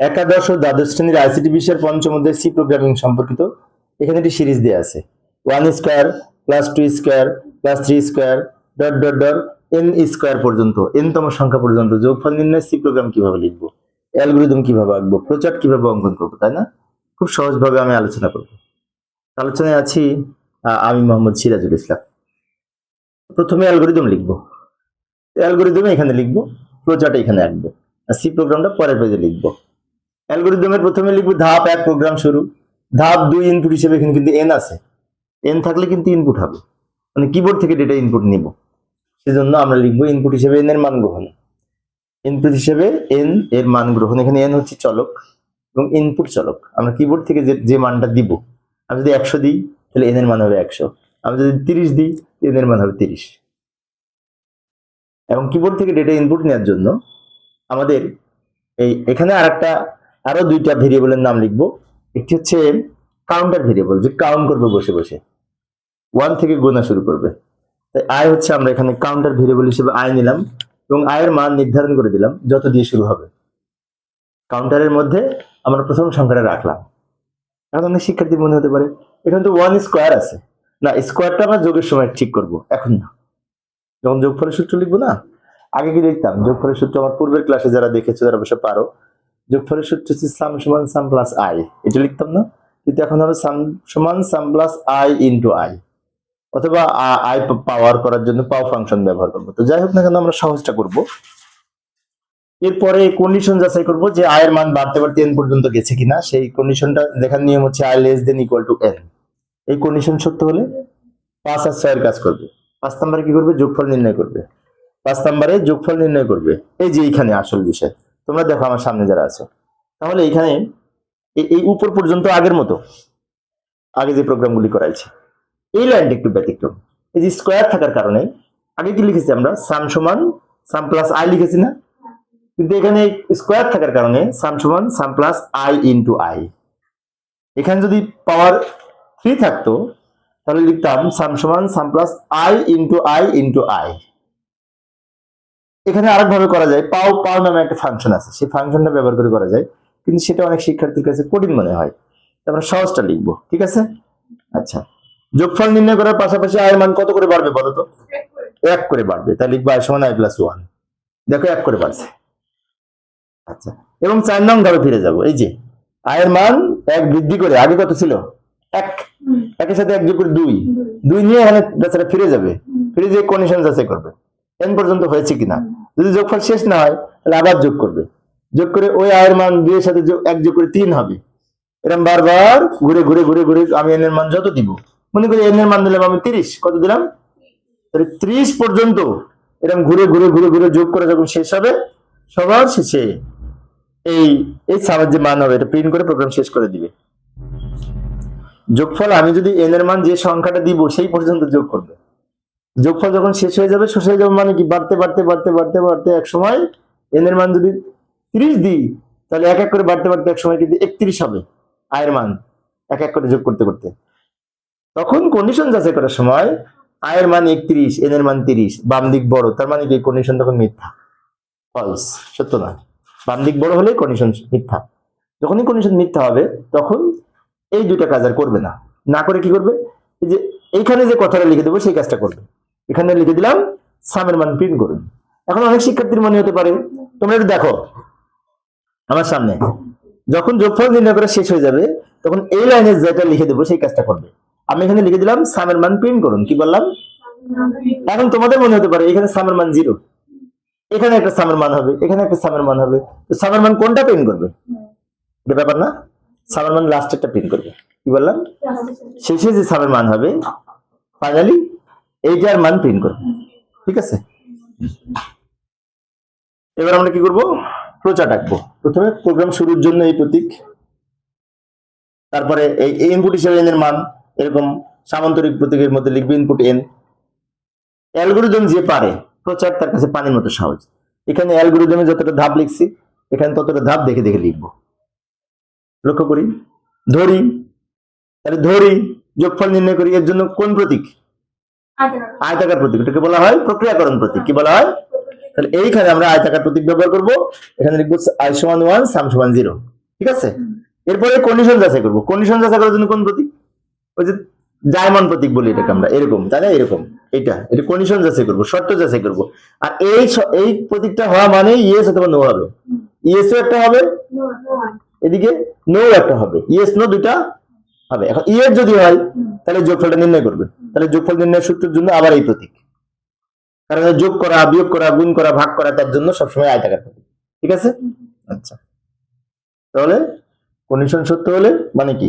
একাদশ ও দ্বাদশ শ্রেণির আইসিটি বিষয়ের পঞ্চম অধ্যায় সি প্রোগ্রামিং সম্পর্কিত। এখানে একটি সিরিজ দেওয়া আছে। One square plus two square plus three square dot dot dot n square পর্যন্ত এন তম সংখ্যা পর্যন্ত যোগফল নির্ণয় সি প্রোগ্রাম কীভাবে লিখব, অ্যালগোরিদম কীভাবে আঁকবো, প্রচার কীভাবে অঙ্কন করব, তাই না? খুব সহজভাবে আমি আলোচনা করব। আলোচনায় আছি আমি মোহাম্মদ সিরাজুল ইসলাম। প্রথমে অ্যালগোরিদম লিখব। অ্যালগোরিদম এখানে লিখব, প্রচারটা এখানে আঁকবো। আর সি প্রোগ্রামটা পরের পেজে লিখব। অ্যালগোরিদমের প্রথমে লিখব ধাপ এক, প্রোগ্রাম শুরু। ধাপ দুই ইনপুট হিসেবে এখানে কিন্তু এন আছে। এন থাকলে কিন্তু ইনপুট হবে। মানে কিবোর্ড থেকে ডেটা ইনপুট নিব। সেজন্য আমরা লিখব ইনপুট হিসেবে এন এর মান গ্রহণ। ইনপুট হিসেবে এন এর মান গ্রহণ। এখানে এন হচ্ছে চলক এবং ইনপুট চলক। আমরা কিবোর্ড থেকে যে যে মানটা দিব, আমি যদি একশো দিই, তাহলে এন এর মান হবে একশো। আমি যদি তিরিশ দিই এন এর মান হবে তিরিশ। এবং কিবোর্ড থেকে ডেটা ইনপুট নেওয়ার জন্য আমাদের এই, এখানে আরেকটা আরও দুইটা ভেরিয়েবলের নাম লিখব। একটি হচ্ছে কাউন্টার ভেরিয়েবল যে কাউন্ট করবে বসে বসে। ওয়ান থেকে গোনা শুরু করবে। তাই আয় হচ্ছে আমরা এখানে কাউন্টার ভেরিয়েবল হিসেবে আয় নিলাম এবং আয়ের মান নির্ধারণ করে দিলাম যত দিয়ে শুরু হবে। কাউন্টারের মধ্যে আমরা প্রথম সংখ্যাটা রাখলাম। এখন অনেক শিক্ষার্থীর মনে হতে পারে, এখানে তো ওয়ান স্কোয়ার আছে। না স্কোয়ারটা আমরা যোগের সময় ঠিক করব, এখন না। যখন যোগফলের সূত্র লিখব না, আগে কি লিখতাম? যোগফলের সূত্র আমার পূর্বের ক্লাসে যারা দেখেছ, যারা অবশ্য পারো যোগফলের সূত্র হচ্ছে সাম সমান সাম প্লাস আই। এটা লিখতাম না? কিন্তু এখন হবে সাম সমান sum plus i into i. অথবা আই পাওয়ার করার জন্য পাও ফাংশন ব্যবহার করব। তো যাই হোক না কেন, আমরা সহজটা করব। এরপরে কন্ডিশন যাচাই করব যে আয়ের মান বাড়তে বাড়তে এন পর্যন্ত গেছে কিনা। সেই কন্ডিশনটা দেখার নিয়ম হচ্ছে i less than equal to n এই কন্ডিশন সত্য হলে পাঁচ আর ছয়ের কাজ করবে। পাঁচ নাম্বারে কি করবে? যোগফল নির্ণয় করবে। পাঁচ নাম্বারে যোগফল নির্ণয় করবে। এই যে এইখানে আসল বিষয়। তোমরা দেখো আমার সামনে যারা আছো। তাহলে এখানে এই- উপর পর্যন্ত আগের মতো, আগে যে প্রোগ্রামগুলি করাইছে, এই লাইনটা একটু ব্যতিক্রম। এই যে স্কোয়ার থাকার কারণে, আগে কি লিখেছি আমরা? সাম সমান সাম প্লাস আই লিখেছি না? কিন্তু এখানে স্কোয়ার থাকার কারণে সাম সমান sum plus i into i. এখানে যদি পাওয়ার থ্রি থাকতো, তাহলে লিখতাম সাম সমান sum plus i into i into i. এখানে আরেকভাবে করা যায় পাও পাও নামে একটা ফাংশন আছে। সেই ফাংশনটা ব্যবহার করে করা যায় কিন্তু সেটা অনেক শিক্ষার্থীর কাছে কঠিন মনে হয়। আমরা সহজটা লিখব ঠিক আছে? আচ্ছা। যোগফল নির্ণয় করার পাশাপাশি আয়ের মান কত করে বাড়বে বলো তো? এক করে বাড়বে তাই লিখব আয় সমান আই প্লাস ওয়ান দেখো এক করে বাড়ছে। আচ্ছা এবং চার নং ধাপে ফিরে যাব এই যে আয়ের মান এক বৃদ্ধি করে আগে কত ছিল? এক। একের সাথে এক যোগ করে দুই। দুই নিয়ে এখানে বেচারা ফিরে যাবে। ফিরে যে কন্ডিশন যাচাই করবে। এন পর্যন্ত হয়েছে কিনা? যদি যোগফল শেষ না হয়, তাহলে আবার যোগ করবে। যোগ করে ওই আয়ের মান দুইয়ের সাথে এক যোগ করে তিন হবে। এরকম বারবার ঘুরে ঘুরে ঘুরে ঘুরে আমি এন এর মান যত দিব? মনে করি এন এর মান দিলাম আমি তিরিশ। কত দিলাম? ত্রিশ পর্যন্ত এরকম ঘুরে ঘুরে ঘুরে ঘুরে যোগ করে যখন শেষ হবে, সবার শেষে এই এই সামের যে মান হবে, এটা প্রিন্ট করে প্রোগ্রাম শেষ করে দিবে। যোগফল আমি যদি এন এর মান যে সংখ্যাটা দিব, সেই পর্যন্ত যোগ করবে। যোগফল যখন শেষ হয়ে যাবে, শেষ হয়ে যাবে মানে কি? বাড়তে বাড়তে বাড়তে বাড়তে বাড়তে এক সময় এন এর মান যদি তিরিশ দিই, তাহলে এক এক করে বাড়তে বাড়তে এক সময় কিন্তু একত্রিশ হবে আয়ের মান, এক এক করে যোগ করতে করতে। তখন কন্ডিশন যাচাই করার সময়, আয়ের মান একত্রিশ এন এর মান তিরিশ, বাম দিক বড়, তার মানে কি? কন্ডিশন তখন মিথ্যা। ফলস সত্য না। বাম দিক বড় হলে কন্ডিশন মিথ্যা। যখনই কন্ডিশন মিথ্যা হবে, তখন এই দুটা কাজ আর করবে না। না করে কি করবে? এই যে এইখানে যে কথাটা লিখে দেবো, সেই কাজটা করবে। এখানে লিখে দিলাম, সামের মান প্রিন্ট করুন। এখন অনেক শিক্ষার্থীর মনে হতে পারে, তোমরা একটু দেখো আমার সামনে। যখন যোগফল নির্ণয় করা শেষ হয়ে যাবে, তখন এই লাইনে যেটা লিখে দেবো, সেই কাজটা করবে। আমি এখানে লিখে দিলাম, সামের মান প্রিন্ট করুন। কি বললাম? এখন তোমাদের মনে হতে পারে, এখানে সামের মান জিরো এখানে একটা সামের মান হবে, এখানে একটা সামের মান হবে। তো সামের মান কোনটা প্রিন্ট করবে? এটা ব্যাপার না। সামের মান লাস্টেরটা প্রিন্ট করবে। কি বললাম? শেষে যে সামের মান হবে ফাইনালি এইটার মান প্রিন্ট করবে। ঠিক আছে? এবার আমরা কি করব? প্রচার ডাকবো। প্রথমে প্রোগ্রাম শুরুর জন্য এই প্রতীক। তারপরে এই ইনপুট হিসেবে এন এর মান, এরকম সামান্তরিক প্রতীকের মধ্যে লিখবে ইনপুট এন অ্যালগোরিদম যে পারে, প্রচার তার কাছে পানির মতো সহজ। এখানে অ্যালগোরিদমে যতটা ধাপ লিখছি, এখানে ততটা ধাপ দেখে দেখে লিখব। লক্ষ্য করি, ধরি, তাহলে ধরি, যোগফল নির্ণয় করি, এর জন্য কোন প্রতীক? আয়তাকার প্রতীক। এটাকে বলা হয় প্রক্রিয়াকরণ প্রতীক। কি বলা হয়? তাহলে এইখানে আমরা আয়তাকার প্রতীক ব্যবহার করব। এখানে লিখব আই সমান ওয়ান সাম সমান জিরো। ঠিক আছে? এরপরে কন্ডিশন যাচাই করব। কন্ডিশন যাচাই করার জন্য কোন প্রতীক? ওই যে ডায়মন্ড প্রতীক বলি এটাকে আমরা। এরকম তাই না? এরকম। এটা এটা কন্ডিশন যাচাই করব শর্ত যাচাই করব। আর এই এই প্রতীকটা হওয়া মানে ইয়েস অথবা নো হবে। ইয়েসও একটা হবে। এদিকে নো একটা হবে। ইয়েস নো দুটা হবে। এখন ইয়েস যদি হয় তাহলে যোগফলটা নির্ণয় করবে। তাহলে যোগফল নির্ণয় সূত্রের জন্য আবার এই প্রতীক। কারণ যোগ করা বিয়োগ করা গুণ করা ভাগ করা তার জন্য সবসময় আয়তাকার প্রতীক। ঠিক আছে? আচ্ছা। তাহলে কন্ডিশন সত্য হলে মানে কি?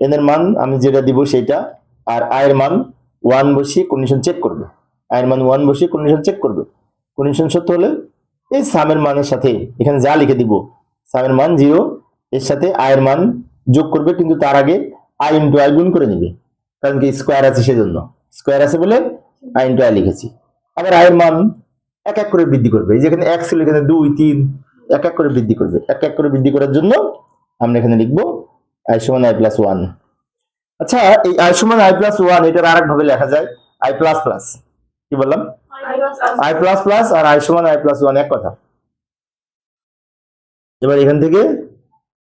এন এর মান আমি যেটা দিব সেইটা আর আয়ের মান ওয়ান বসিয়ে কন্ডিশন চেক করবে। আয়ের মান ওয়ান বসিয়ে কন্ডিশন চেক করবে। কন্ডিশন সত্য হলে এই সামের মানের সাথে এখানে যা লিখে দিব সামের মান জিরো এর সাথে আয়ের মান যোগ করবে কিন্তু তার আগে আই ইন্টু আই গুণ করে নিবে। কারণ কি স্কোয়ার আছে সেজন্য। স্কোয়ার আছে বলে আই ইন্টু আই লিখেছি। আবার আয়ের মান এক এক করে বৃদ্ধি করবে। যেখানে এক ছিল, এখানে দুই, তিন, এক এক করে বৃদ্ধি করবে। এক এক করে বৃদ্ধি করার জন্য আমরা এখানে লিখব আই সমান আই প্লাস ওয়ান আচ্ছা এই আই সমান আই প্লাস ওয়ান এটার আরেক ভাবে লেখা যায়। আই প্লাস প্লাস কি বললাম? আই প্লাস প্লাস আর আই সমান আই প্লাস ওয়ান এক কথা। এবার এখান থেকে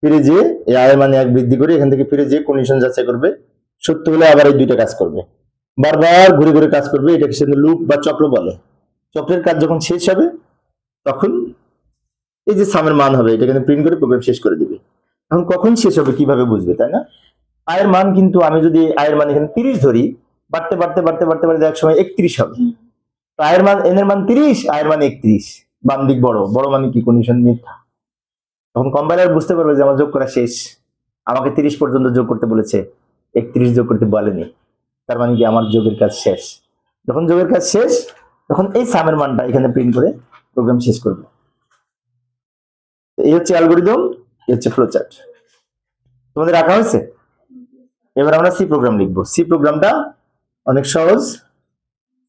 ফিরে যে এই আয়ের মানে এক বৃদ্ধি করে এখান থেকে ফিরে যে কন্ডিশন যাচাই করবে। সত্য হলে আবার এই দুইটা কাজ করবে। বারবার ঘুরে ঘুরে কাজ করবে, এটাকে সে লুপ বা চক্র বলে। চক্রের কাজ যখন শেষ হবে, তখন এই যে সামের মান হবে, এটা কিন্তু প্রিন্ট করে প্রোগ্রাম শেষ করে দিবে। এখন কখন শেষ হবে কীভাবে বুঝবে, তাই না? আয়ের মান কিন্তু আমি যদি আয়ের মান এখানে তিরিশ ধরি, বাড়তে বাড়তে বাড়তে বাড়তে বাড়তে এক সময় একত্রিশ হবে। আয়ের মান, এনের মান তিরিশ, আয়ের মান একত্রিশ। বাম দিক বড় বড় মানে কি? কন্ডিশন মিথ্যা তখন কম্পাইলার বুঝতে পারবে যে আমার যোগ করা শেষ। আমাকে তিরিশ পর্যন্ত যোগ করতে বলেছে। একত্রিশ যোগ করতে বলেনি। তার মানে কি আমার যোগের কাজ শেষ। যখন যোগের কাজ শেষ, তখন এই সামের মানটা এখানে প্রিন্ট করে প্রোগ্রাম শেষ করবে। এই হচ্ছে অ্যালগোরিদম এই হচ্ছে ফ্লোচার্ট তোমাদের রাখা হয়েছে? এবার আমরা সি প্রোগ্রাম লিখব। সি প্রোগ্রামটা অনেক সহজ।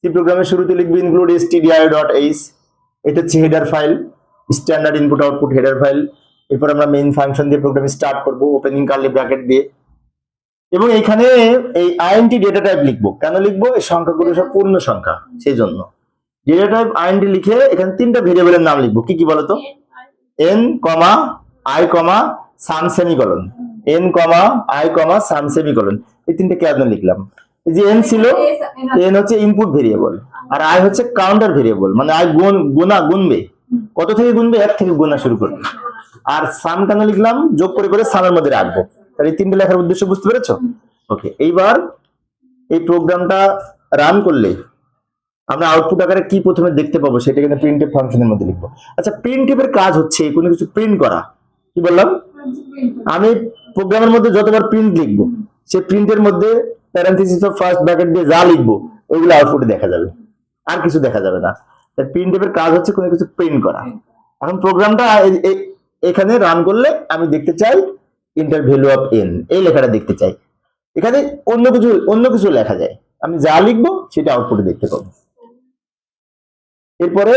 সি প্রোগ্রামের শুরুতে লিখব ইনক্লুড এস stdio ডট এইচ এটা হচ্ছে header file standard input output header file এরপর আমরা মেইন ফাংশন দিয়ে প্রোগ্রাম স্টার্ট করব ওপেনিং কার্লি ব্র্যাকেট দিয়ে। এবং এখানে এই আইএনটি ডেটা টাইপ লিখব। কেন লিখব? এই সংখ্যাগুলো সব পূর্ণ সংখ্যা সেই জন্য ডেটা টাইপ আইএনটি লিখে এখানে তিনটা ভেরিয়েবলের নাম লিখব। কি কি বলতো? N comma i comma sum semicolon n comma i comma sum semicolon এই তিনটে কেন লিখলাম? এই যে এন ছিল এন হচ্ছে ইনপুট ভেরিয়েবল আর আই হচ্ছে কাউন্টার ভেরিয়েবল মানে আই গুণ, গুণা, গুনবে। কত থেকে গুনবে? এক থেকে গুণা শুরু করবে। আর সাম কেন লিখলাম? যোগ করে করে সামের মধ্যে রাখব। তাহলে তিনটে লেখার উদ্দেশ্য বুঝতে পেরেছ? ওকে এইবার এই প্রোগ্রামটা রান করলে আমরা আউটপুট আকারে কি প্রথমে দেখতে পাবো সেটা কিন্তু প্রিন্টেড ফাংশনের মধ্যে লিখব। আচ্ছা প্রিন্টের কাজ হচ্ছে কোনো কিছু প্রিন্ট করা। কি বললাম? আমি প্রোগ্রামের মধ্যে যতবার প্রিন্ট লিখব সেই প্রিন্টের মধ্যে প্যারেন্থিসিস অফ ফার্স্ট ব্র্যাকেট দিয়ে যা লিখব, ওইগুলো আউটপুটে দেখা যাবে। আর কিছু দেখা যাবে না। প্রিন্ট এর কাজ হচ্ছে কোনো কিছু প্রিন্ট করা। এখন প্রোগ্রামটা এখানে রান করলে আমি দেখতে চাই ইন্টার ভ্যালু অফ এন এই লেখাটা দেখতে চাই। এখানে অন্য কিছু অন্য কিছু লেখা যায়। আমি যা লিখব সেটা আউটপুটে দেখতে পাবো। এরপরে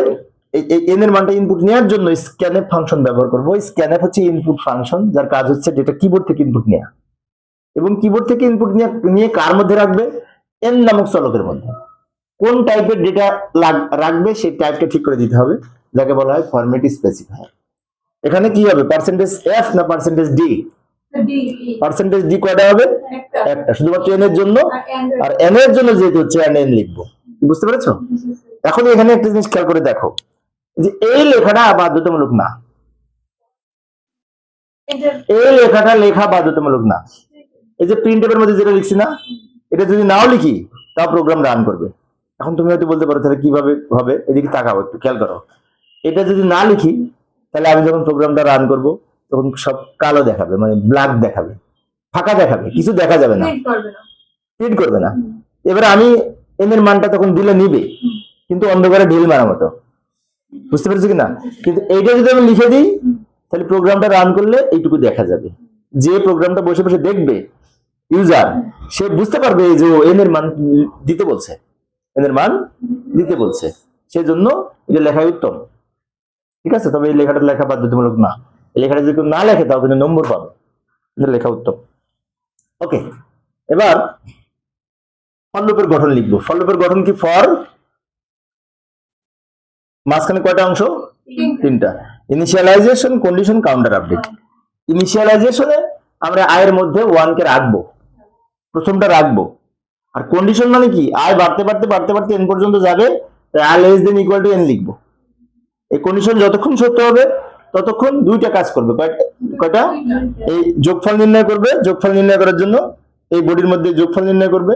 এই এন এর মানটা ইনপুট নেওয়ার জন্য স্ক্যানএফ ফাংশন ব্যবহার করব। স্ক্যানএফ হচ্ছে ইনপুট ফাংশন যার কাজ হচ্ছে ডেটা কিবোর্ড থেকে ইনপুট নেওয়া এবং কিবোর্ড থেকে ইনপুট নিয়ে কার মধ্যে রাখবে? এন নামক চলকের মধ্যে। কোন টাইপের ডেটা রাখবে সেই টাইপটা ঠিক করে দিতে হবে যাকে বলা হয় ফরম্যাট স্পেসিফায়ার এখানে কি হবে? পার্সেন্টেজ এফ না পার্সেন্টেজ ডি পার্সেন্টেজ ডি কয়টা হবে? একটা। শুধুমাত্র এন এর জন্য? আর এন এর জন্য যেহেতু হচ্ছে এন এন লিখব। বুঝতে পেরেছ? এখন এখানে একটা জিনিস খেয়াল করে দেখো। যে এই লেখাটা বাধ্যতামূলক না। এই লেখাটা লেখা বাধ্যতামূলক না। এই যে প্রিন্ট এর মধ্যে যেটা লিখছি না এটা যদি নাও লিখি তাও প্রোগ্রাম রান করবে। এখন তুমি হয়তো বলতে পারো তাহলে কীভাবে হবে? এদিকে তাকাও একটু খেয়াল করো। এটা যদি না লিখি তাহলে আমি যখন প্রোগ্রামটা রান করব তখন সব কালো দেখাবে মানে ব্ল্যাক দেখাবে ফাঁকা দেখাবে কিছু দেখা যাবে না। প্রিন্ট করবে না। এবারে আমি এন এর মানটা তখন দিলে নিবে কিন্তু অন্ধকারে ঢিল মারা মতো। বুঝতে পেরেছ কিনা? কিন্তু এইটা যদি আমি লিখে দিই তাহলে প্রোগ্রামটা রান করলে এইটুকু দেখা যাবে। যে প্রোগ্রামটা বসে বসে দেখবে ইউজার সে বুঝতে পারবে যে ও এন এর মান দিতে বলছে। এন এর মান দিতে বলছে। সেই জন্য এটা লেখাই উত্তম। ঠিক আছে? তবে এই লেখাটা লেখা বাধ্যতামূলক না। এই লেখাটা যদি না লেখে তাও কিন্তু নম্বর পাবে। এটা লেখা উত্তম। ওকে এবার ফল লুপের গঠন লিখব। ফল লুপের গঠন কি ফর? মাঝখানে কয়টা অংশ? তিনটা। Initialization condition counter update. ইনিশিয়ালাইজেশনে আমরা আয়ের মধ্যে ওয়ান কে রাখব। প্রথমটা রাখব। আর কন্ডিশন মানে কি? আয় বাড়তে বাড়তে বাড়তে বাড়তে এন পর্যন্ত যাবে i less than equal to n লিখব। এই কন্ডিশন যতক্ষণ সত্য হবে, ততক্ষণ দুইটা কাজ করবে। কয়টা? এই যোগফল নির্ণয় করবে। যোগফল নির্ণয় করার জন্য এই বডির মধ্যে যোগফল নির্ণয় করবে।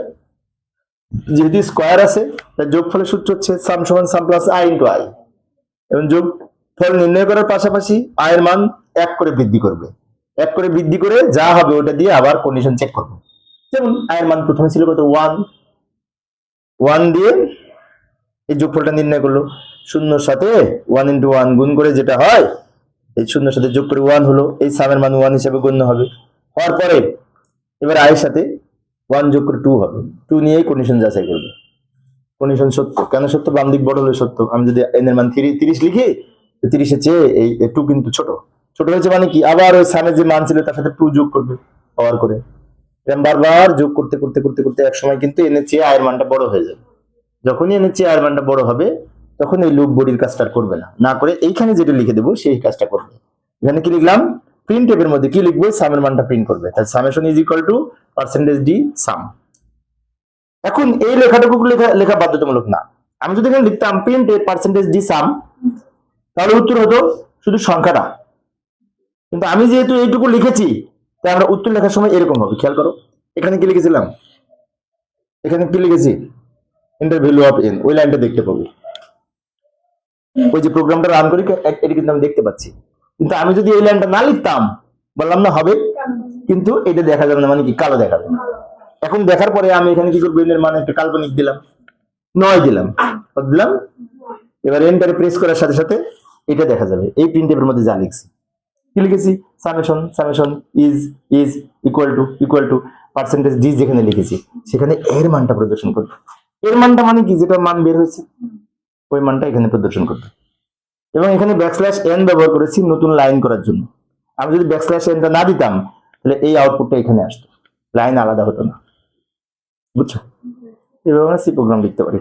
যেহেতু স্কোয়ার আছে তার যোগফলের সূত্র হচ্ছে সাম সমান sum plus i into i এবং যোগফল নির্ণয় করার পাশাপাশি আয়ের মান এক করে বৃদ্ধি করবে। এক করে বৃদ্ধি করে যা হবে, ওটা দিয়ে আবার কন্ডিশন চেক করবে। যেমন আয়ের মান প্রথমে ছিল কত? ওয়ান। ওয়ান দিয়ে এই যোগফলটা নির্ণয় করল। শূন্যর সাথে ওয়ান ইন্টু ওয়ান গুণ করে যেটা হয়, এই শূন্যর সাথে যোগ করে ওয়ান হলো, এই সামের মান ওয়ান হিসাবে গণ্য হবে। হওয়ার পরে এবার আয়ের সাথে ওয়ান যোগ করে টু হবে। টু নিয়েই কন্ডিশন যাচাই করবে। কন্ডিশন সত্য। কেন সত্য? বাম দিক বড় হলে সত্য। আমি যদি এন এর মান তিরিশ লিখি তিরিশের চেয়ে এই টু কিন্তু ছোট। ছোট হয়েছে মানে কি? আবার ওই সামের যে মান ছিল, তার সাথে টু যোগ করবে, পাওয়ার করে। এরকম বারবার যোগ করতে করতে করতে করতে এক সময় কিন্তু এনের চেয়ে আয়ের মানটা বড় হয়ে যাবে। যখনই এনের চেয়ে আয়ের মানটা বড় হবে, তখন এই লুপ বডির কাজটা করবে না। না করে এইখানে যেটা লিখে দেবো, সেই কাজটা করবে। এখানে কি লিখলাম? প্রিন্ট টেপের মধ্যে কি লিখব? সামের মানটা প্রিন্ট করবে। তাহলে summation is equal to percentage d sum এখন এই লেখাটুকু লেখা লেখা বাধ্যতামূলক না। আমি যদি এখানে লিখতাম প্রিন্ট এ পার্সেন্টেজ ডি সাম তাহলে উত্তর হতো শুধু সংখ্যাটা। কিন্তু আমি যেহেতু এইটুকু লিখেছি তাই আমরা উত্তর লেখার সময় এরকম হবে, খেয়াল করো। এখানে কি লিখেছিলাম? এখানে কি লিখেছি? ইন্টার ভ্যালু অফ এন ওই লাইনটা দেখতে পাবো। ওই যে প্রোগ্রামটা রান করি এটা কিন্তু আমি দেখতে পাচ্ছি। কিন্তু আমি যদি এই লাইনটা না লিখতাম, বললাম না হবে, কিন্তু এটা দেখা যাবে না মানে কি, কালো দেখাবে এখন দেখার পরে আমি এখানে কি করব? এর মানে একটা কাল্পনিক দিলাম। নয় দিলাম। দিলাম, এবার এন্টারে প্রেস করার সাথে সাথে এটা দেখা যাবে। এই প্রিন্টের মধ্যে যা লিখছি। কি লিখেছি? Summation summation is is equal to equal to percentage d যেখানে লিখেছি, সেখানে এর মানটা প্রদর্শন করবে। এর মানটা মানে কি? যেটা মান বের হয়েছে, ওই মানটা এখানে প্রদর্শন করবে। এবং এখানে ব্যাকস্ল্যাশ এন ব্যবহার করেছি নতুন লাইন করার জন্য। আমি যদি ব্যাকস্ল্যাশ এনটা না দিতাম, তাহলে এই আউটপুটটা এখানে আসতো। লাইন আলাদা হতো না। বুঝছ? এভাবে আমরা সি প্রোগ্রাম লিখতে পারি।